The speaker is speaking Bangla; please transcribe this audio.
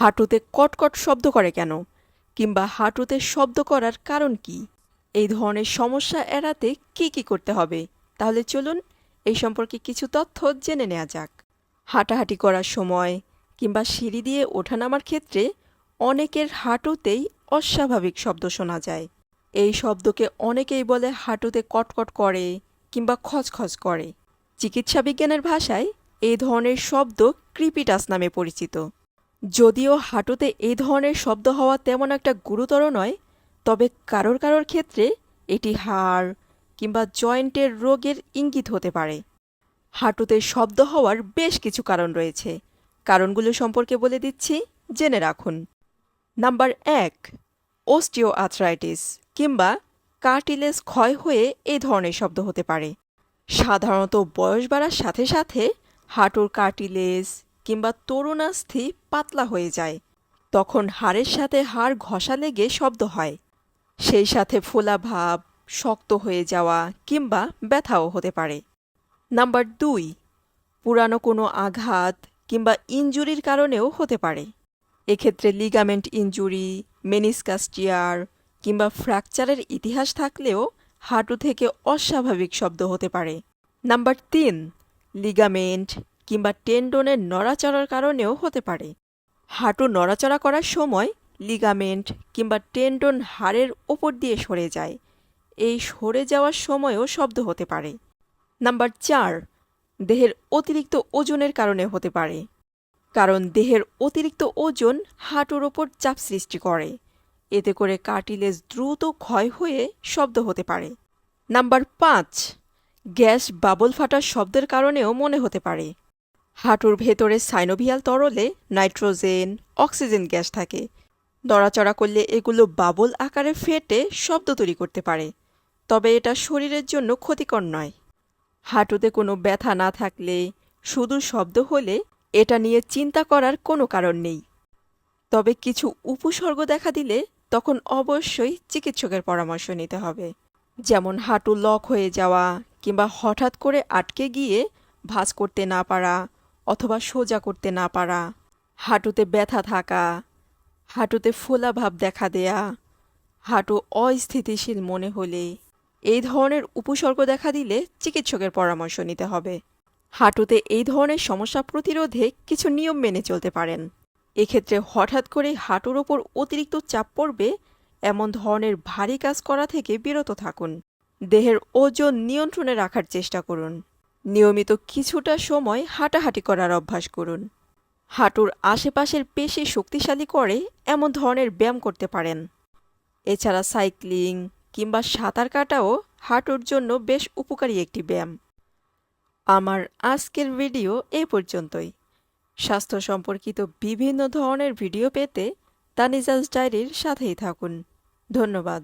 হাঁটুতে কটকট শব্দ করে কেন? কিংবা হাঁটুতে শব্দ করার কারণ কি? এই ধরনের সমস্যা এড়াতে কি কি করতে হবে? তাহলে চলুন এই সম্পর্কে কিছু তথ্য জেনে নেওয়া যাক। হাঁটাহাঁটি করার সময় কিংবা সিঁড়ি দিয়ে ওঠানামার ক্ষেত্রে অনেকের হাঁটুতেই অস্বাভাবিক শব্দ শোনা যায়। এই শব্দকে অনেকেই বলে হাঁটুতে কটকট করে কিংবা খচখচ করে। চিকিৎসা বিজ্ঞানের ভাষায় এই ধরনের শব্দ ক্রিপিটাস নামে পরিচিত। যদিও হাঁটুতে এই ধরনের শব্দ হওয়া তেমন একটা গুরুতর নয়, তবে কারোর কারোর ক্ষেত্রে এটি হাড় কিংবা জয়েন্টের রোগের ইঙ্গিত হতে পারে। হাঁটুতে শব্দ হওয়ার বেশ কিছু কারণ রয়েছে। কারণগুলো সম্পর্কে বলে দিচ্ছি, জেনে রাখুন। নাম্বার এক ওস্টিও আথরাইটিস কিংবা কার্টিলেজ ক্ষয় হয়ে এই ধরনের শব্দ হতে পারে। সাধারণত বয়স বাড়ার সাথে সাথে হাঁটুর কার্টিলেজ কিংবা তরুণাস্থি পাতলা হয়ে যায়। তখন হাড়ের সাথে হাড় ঘষা লেগে শব্দ হয়। সেই সাথে ফোলা ভাব, শক্ত হয়ে যাওয়া কিংবা ব্যথাও হতে পারে। নাম্বার দুই, পুরানো কোনো আঘাত কিংবা ইনজুরির কারণেও হতে পারে। এক্ষেত্রে লিগামেন্ট ইনজুরি মেনিসকাস টিয়ার কিংবা ফ্র্যাকচারের ইতিহাস থাকলেও হাঁটু থেকে অস্বাভাবিক শব্দ হতে পারে। নাম্বার তিন লিগামেন্ট কিংবা টেন্ডনের নড়াচড়ার কারণেও হতে পারে। হাঁটু নড়াচড়া করার সময় লিগামেন্ট কিংবা টেন্ডন হাড়ের ওপর দিয়ে সরে যায়। এই সরে যাওয়ার সময়ও শব্দ হতে পারে। নাম্বার চার, দেহের অতিরিক্ত ওজনের কারণে হতে পারে। কারণ দেহের অতিরিক্ত ওজন হাঁটুর ওপর চাপ সৃষ্টি করে। এতে করে কার্টিলেজ দ্রুত ক্ষয় হয়ে শব্দ হতে পারে। নাম্বার পাঁচ, গ্যাস বাবল ফাটার শব্দের কারণেও মনে হতে পারে। হাঁটুর ভেতরে সাইনোভিয়াল তরলে নাইট্রোজেন, অক্সিজেন গ্যাস থাকে। নড়াচড়া করলে এগুলো বাবল আকারে ফেটে শব্দ তৈরি করতে পারে। তবে এটা শরীরের জন্য ক্ষতিকর নয়। হাঁটুতে কোনো ব্যথা না থাকলে শুধু শব্দ হলে এটা নিয়ে চিন্তা করার কোনো কারণ নেই। তবে কিছু উপসর্গ দেখা দিলে তখন অবশ্যই চিকিৎসকের পরামর্শ নিতে হবে। যেমন হাঁটু লক হয়ে যাওয়া কিংবা হঠাৎ করে আটকে গিয়ে ভাঁজ করতে না পারা অথবা সোজা করতে না পারা। হাঁটুতে ব্যথা থাকা, হাঁটুতে ফোলা ভাব দেখা দেয়া, হাঁটু অস্থিতিশীল মনে হলে এই ধরনের উপসর্গ দেখা দিলে চিকিৎসকের পরামর্শ নিতে হবে। হাঁটুতে এই ধরনের সমস্যা প্রতিরোধে কিছু নিয়ম মেনে চলতে পারেন। এক্ষেত্রে হঠাৎ করে হাঁটুর ওপর অতিরিক্ত চাপ পড়বে, এমন ধরনের ভারী কাজ করা থেকে বিরত থাকুন। দেহের ওজন নিয়ন্ত্রণে রাখার চেষ্টা করুন। নিয়মিত কিছুটা সময় হাঁটাহাঁটি করার অভ্যাস করুন। হাঁটুর আশেপাশের পেশি শক্তিশালী করে এমন ধরনের ব্যায়াম করতে পারেন। এছাড়া সাইক্লিং কিংবা সাঁতার কাটাও হাঁটুর জন্য বেশ উপকারী একটি ব্যায়াম। আমার আজকের ভিডিও এ পর্যন্তই। স্বাস্থ্য সম্পর্কিত বিভিন্ন ধরনের ভিডিও পেতে তানিজাজ ডায়েরির সাথেই থাকুন। ধন্যবাদ।